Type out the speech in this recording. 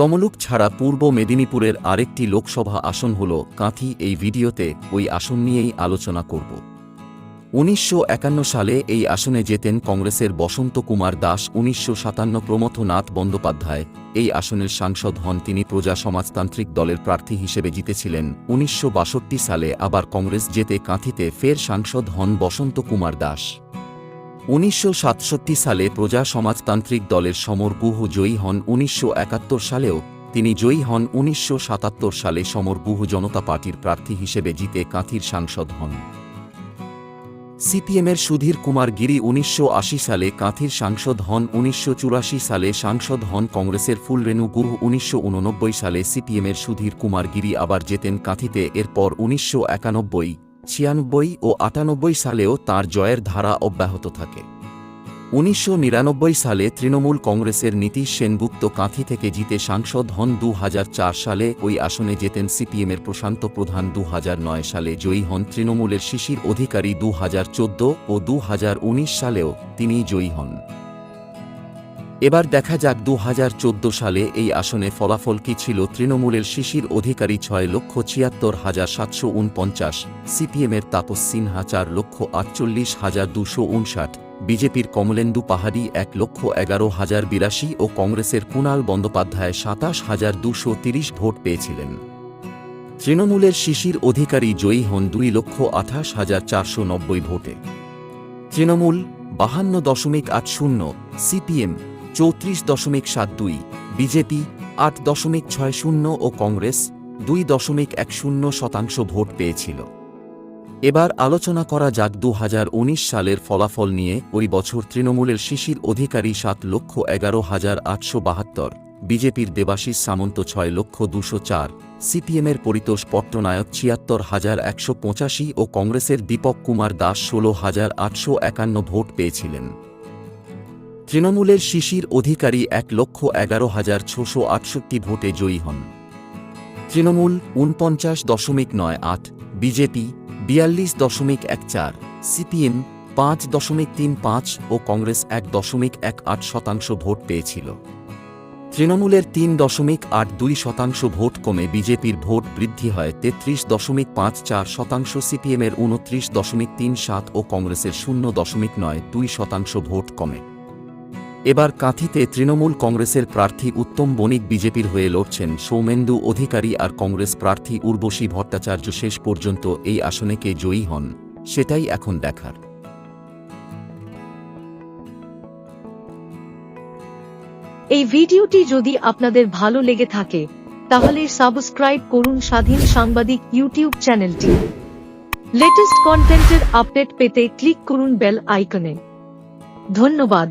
তমলুক ছাড়া পূর্ব মেদিনীপুরের আরেকটি লোকসভা আসন হল কাঁথি। এই ভিডিওতে ওই আসন নিয়েই আলোচনা করব। উনিশশো একান্ন সালে এই আসনে জেতেন কংগ্রেসের বসন্ত কুমার দাস, উনিশশো সাতান্ন প্রমথনাথ বন্দ্যোপাধ্যায়। এই আসনের সাংসদ হন তিনি প্রজা সমাজতান্ত্রিক দলের প্রার্থী হিসেবে জিতেছিলেন। উনিশশো বাষট্টি সালে আবার কংগ্রেস জেতে কাঁথিতে ফের সাংসদ হন বসন্ত কুমার দাস। উনিশশো সাতষট্টি সালে প্রজা সমাজতান্ত্রিক দলের সমর গুহ জয়ী হন। উনিশশো একাত্তর সালেও তিনি জয়ী হন। উনিশশো সাতাত্তর সালে সমর গুহ জনতা পার্টির প্রার্থী হিসেবে জিতে কাঁথির সাংসদ হন। সিপিএমের সুধীর কুমার গিরি উনিশশো আশি সালে কাঁথির সাংসদ হন। উনিশশো চুরাশি সালে সাংসদ হন কংগ্রেসের ফুলরেণু গুহ। উনিশশো উননব্বই সালে সিপিএমের সুধীর কুমার গিরি আবার জেতেন কাঁথিতে। এরপর উনিশশো একানব্বই ছিয়ানব্বই ও আটানব্বই সালেও তার জয়ের ধারা অব্যাহত থাকে। উনিশশো নিরানব্বই সালে তৃণমূল কংগ্রেসের নীতিশ সেনগুপ্ত কাঁথি থেকে জিতে সাংসদ হন দু হাজার চার সালে, ওই আসনে জেতেন সিপিএমের প্রশান্ত প্রধান দু হাজার নয় সালে জয়ী হন তৃণমূলের শিশির অধিকারী দু হাজার চৌদ্দ ও দু হাজার উনিশ সালেও তিনি জয়ী হন। এবার দেখা যাক দু হাজার চৌদ্দ সালে এই আসনে ফলাফল কি ছিল তৃণমূলের শিশির অধিকারী ছয় লক্ষ ছিয়াত্তর হাজার সাতশো উনপঞ্চাশ, সিপিএমের তাপস সিনহা চার লক্ষ আটচল্লিশ হাজার দুশো উনষাট, বিজেপির কমলেন্দু পাহাড়ি এক লক্ষ এগারো হাজার বিরাশি ও কংগ্রেসের কুণাল বন্দ্যোপাধ্যায় সাতাশ হাজার দুশো তিরিশ ভোট পেয়েছিলেন। তৃণমূলের শিশির অধিকারী জয়ী হন দুই লক্ষ আঠাশ হাজার চারশো নব্বই ভোটে। তৃণমূল বাহান্ন দশমিক আট শূন্য, সিপিএম চৌত্রিশ দশমিক সাত দুই, বিজেপি আট দশমিক ছয় শূন্য ও কংগ্রেস দুই দশমিক এক শূন্য শতাংশ ভোট পেয়েছিল। এবার আলোচনা করা যাক দু হাজার উনিশ সালের ফলাফল নিয়ে। ওই বছর তৃণমূলের শিশির অধিকারী সাত লক্ষ এগারো হাজার আটশো বাহাত্তর, বিজেপির দেবাশিস সামন্ত ছয় লক্ষ দুশো চার, সিপিএমের পরিতোষ পট্টনায়ক ছিয়াত্তর হাজার একশো পঁচাশি ও কংগ্রেসের দীপক কুমার দাস ষোলো হাজার আটশো একান্ন ভোট পেয়েছিলেন। তৃণমূলের শিশির অধিকারী এক লক্ষ এগারো হাজার ছশো আটষট্টি ভোটে জয়ী হন। তৃণমূল উনপঞ্চাশ দশমিক নয় আট, বিজেপি বিয়াল্লিশ দশমিক এক চার, সিপিএম পাঁচ দশমিক তিন পাঁচ ও কংগ্রেস এক দশমিক এক আট শতাংশ ভোট পেয়েছিল। তৃণমূলের তিন দশমিক আট দুই শতাংশ ভোট কমে বিজেপির ভোট বৃদ্ধি হয় তেত্রিশ দশমিক পাঁচ চার শতাংশ, সিপিএমের উনত্রিশ দশমিক তিন সাত ও কংগ্রেসের শূন্য দশমিক নয় দুই শতাংশ ভোট কমে। এবার কাঁথিতে তৃণমূল কংগ্রেসের প্রার্থী উত্তম বণিক বিজেপির হয়ে লড়ছেন সৌমেন্দু অধিকারী আর কংগ্রেস প্রার্থী উর্বশী ভট্টাচার্য শেষ পর্যন্ত এই আসনে কে জয়ী হন, সেটাই এখন দেখার। এই ভিডিওটি যদি আপনাদের ভালো লেগে থাকে, তাহলে সাবস্ক্রাইব করুন স্বাধীন সাংবাদিক ইউটিউব চ্যানেলটি। লেটেস্ট কন্টেন্টের আপডেট পেতে ক্লিক করুন বেল আইকনে। ধন্যবাদ।